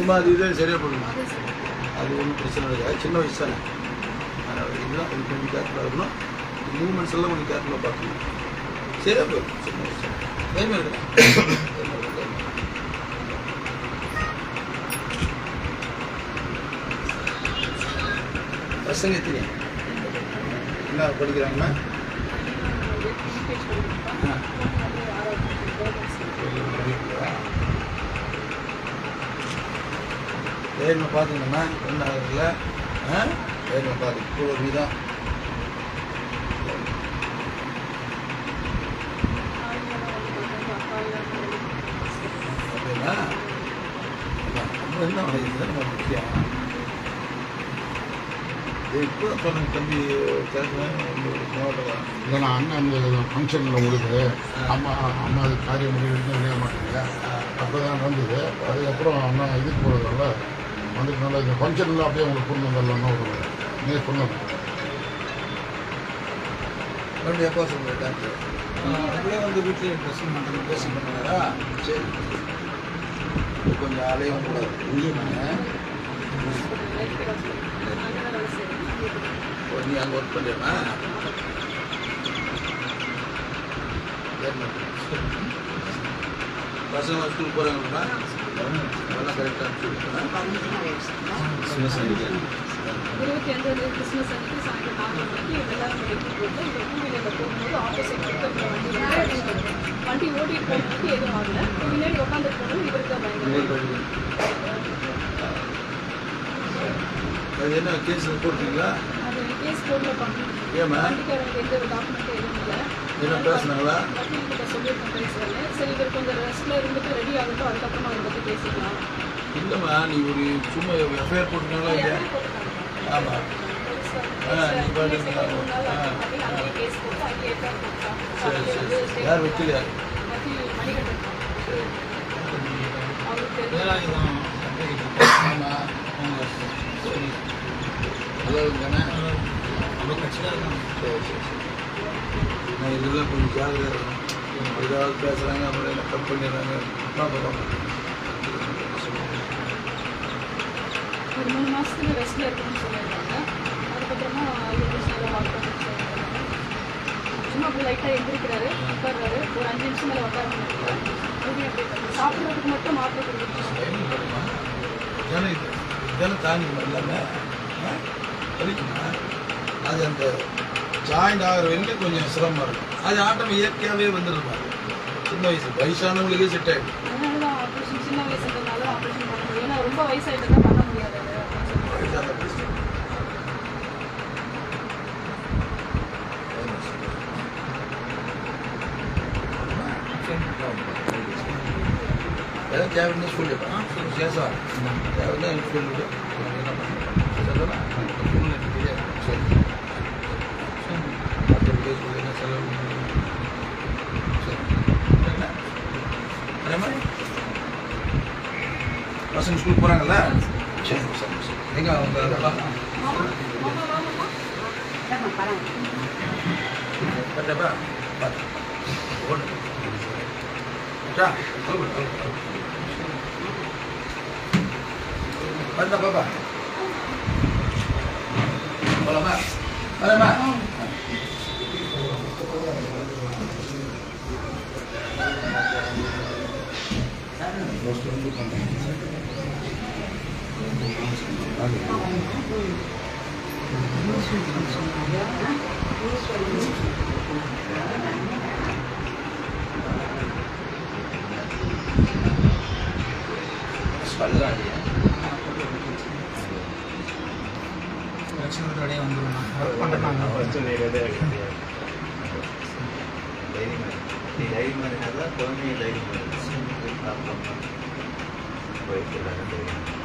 சும்மா அது இதே சரியாக போடுமா அது ஒன்றும் பிரச்சனை இல்லை. சின்ன வயசு தானே. அதனால் இதுதான் இது கொஞ்சம் கேர்ஃபுல்லாக இருக்கணும். மூமெண்ட்ஸ் எல்லாம் கொஞ்சம் கேர்ஃபுல்லாக பார்க்கணும். சரியாக போயிடும் சின்ன வயசு தைரியமாக இருக்கலாம் பசங்க எத்தனை? என்ன படிக்கிறாங்கன்னா தைரியமாக பார்த்துக்கணும்னா ஒன்றும் ஆகுதுல்ல? ஆ? தைரியமாக பார்த்து ஒரு விதம் நம்ம என்ன நம்ம முக்கியம் இது இப்போ சொன்ன தம்பி? நான் அண்ணன் அந்த ஃபங்க்ஷனில் உங்களுக்கு அம்மா அம்மா அது காரியம் முடிவு நினைய மாட்டேங்க அப்போ தான் நடந்தது. அதுக்கப்புறம் அண்ணா இதுக்கு போகிறதால வந்துட்டனால இந்த ஃபங்க்ஷனில் அப்படியே உங்களுக்கு கொண்டு வந்துடலாம்னு ஒரு நீங்கள் சொன்னது மறுபடியும் எப்போ சொல்லுங்கள் டாக்டர் அப்படியே வந்து வீட்டில் ட்ரெஸ்ஸிங் பண்ணுறது ட்ரெஸ்ஸிங் பண்ணுவாரா? சரி. கொஞ்சம் அலையும் கூடாது ஓ, நீ அங்கே ஒர்க் பண்ணுறியம்மா பசங்க ஸ்கூல் போகிறாங்கப்பா அதெல்லாம் கரெக்டாக இருபத்தி அஞ்சாவது கிறிஸ்மஸ் அன்னைக்கு சாயந்தரம் நாலு மணிக்கு எல்லாரும் வெயிட் போட்டு இந்த டூ வீலரில் போகும்போது ஆப்போசிட் இருக்கிற வண்டி. வண்டி ஓட்டிட்டு போகிறதுக்கு எதுவும் ஆகல. முன்னாடி உட்காந்து போனது இவருக்கு தான் பயங்கர அது என்ன கேஸ் போட்டீங்களா அது கேஸ் கோர்ட்டில் பண்ணணும் ஏம்மா? என்ன பேசுனாங்களா சரி இல்லைம்மா நீ ஒரு சும்மா எஃப்ஐஆர் போட்டுனாங்களா இல்லையா? ஆமாம் ஆ, நீ பாட்டு ஆ, சரி சரி யார் சரி. சரி நல்லா சரி சரி சரி நான் இதெல்லாம் கொஞ்சம் ஜாகிரதையாக இருக்கணும் ஏதாவது பேசுகிறாங்க அப்புறம் என்ன கட் பண்ணிடுறாங்க பார்ப்போம் ஒரு மூணு மாசத்துல ரெஸ்ட்ல இருக்கணும்னு சொல்லியிருக்காங்க அதுக்கப்புறமா சும்மா அப்படி லைட்டாக எந்திரிக்கிறாரு உட்கார்றாரு ஒரு அஞ்சு நிமிஷம் மேலே உட்கார்ந்து சாப்பிட்றதுக்கு மட்டும் மாத்திரை கொடுத்துருக்காங்க இதெல்லாம் இது எல்லாமே ஆ? வலிக்குமா அது அந்த ஜாயிண்ட் ஆகிற வரைக்கும் கொஞ்சம் சிரமமாக இருக்கும். அது ஆட்டம் இயற்கையாகவே வந்துடுமா சின்ன வயசு வயசானவங்களுக்கே செட் ஆகிடும் அதனால தான் ஆப்ரேஷன் சின்ன வயசுன்றதுனால ஆப்ரேஷன் பண்ண முடியும் ஏன்னா ரொம்ப வயசாயிட்டு தான் பண்ண முடியாது அது அப்படின்னு சொல்லி வயசான பிரச்சனை ஏதாவது தேவைன்னு சொல்லிடுப்பா சேசா தேவைன்னா எனக்கு சொல்லிவிடு நான் என்ன பண்ணுறேன் சொல்லவா ஃபோனில் எனக்கு தெரியாது சரி மற்ற பேர் சொல்லி என்ன செலவு பண்ணணும். சரி என்ன அதே மாதிரி பசங்க ஸ்கூல் போகிறாங்கல்ல சரி சரி சரி எங்கே அவங்க அதெல்லாம் கரெக்டாப்பா பார்த்து ஓடு அச்சா வந்தா பாப்பா போலாமா வரேம்மா சொல்லலாம் பிரச்சனை வந்துடும் ஒர்க் பண்ணுறாங்க தைரியம் தைரியம் குழந்தைங்க தைரியம் போயிட்டு